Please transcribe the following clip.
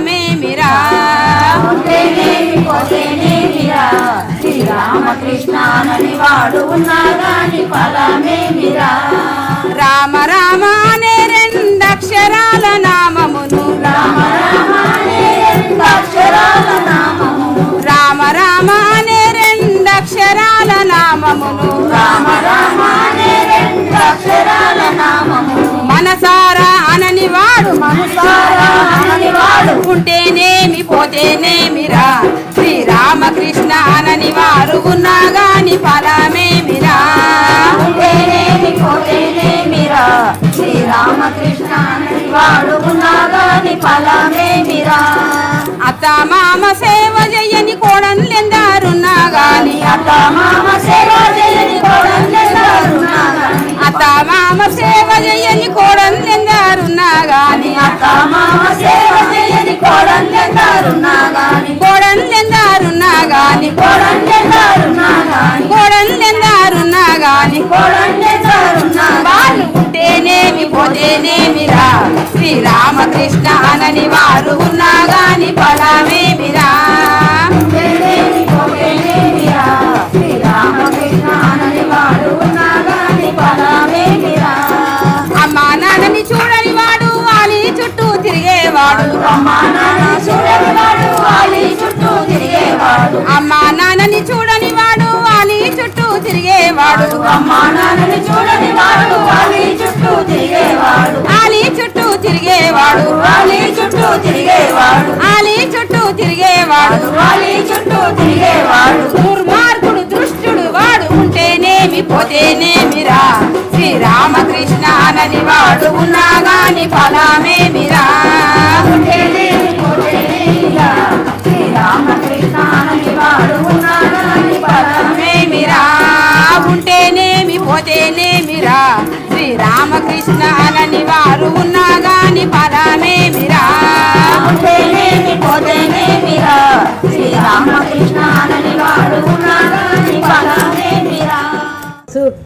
మేమిరా శ్రీరామకృష్ణ అని వాడు ఉన్నాగాని ఫలమేమిరా వాడు మనసారా? అనని వాడు ఉంటేనేమి పోతేనేమిరా? శ్రీరామకృష్ణ అనని వారు ఉన్నా గాని ఫలమేమిరా? ఉంటేనేమి పోతేనేమిరా? శ్రీరామకృష్ణ అని వాడు ఉన్నాగాని ఫలమేమిరా? అత్త మామ సేవ చెయ్యని కోడన్లెందారున్నా గాని? అత్త మామ సేవ చేయని కోడళ్ళెందరున్నా గాని అత్త మామ సేవ చెయ్యని కోడన్లెందారున్నా గాని మామ సేవ చేయని గాని గాని గాని గాని వాళ్ళు ఉంటేనేమి పోతేనేమిరా శ్రీరామకృష్ణ అనని వారు ఉన్నా గాని ఫలమేమిరా అమ్మా నాన్న చూడని వాడు వాలి చుట్టూ తిరిగేవాడు అమ్మా నాన్నని చూడని వాడు వాలి చుట్టూ తిరిగేవాడు. అమ్మా నాన్నని చూడని వాడు వాలి చుట్టూ తిరిగేవాడు. ఆలి చుట్టూ తిరిగేవాడు వాలి చుట్టూ తిరిగేవాడు. ఆలి చుట్టూ తిరిగేవాడు వాలి చుట్టూ తిరిగేవాడు దుర్మార్గుడు దృష్టుడు వాడు ఉంటేనేమి పోతేనేమిరా? శ్రీరామకృష్ణ అనని వాడు ఉన్నాగాని గాని కృష్ణ అననివా?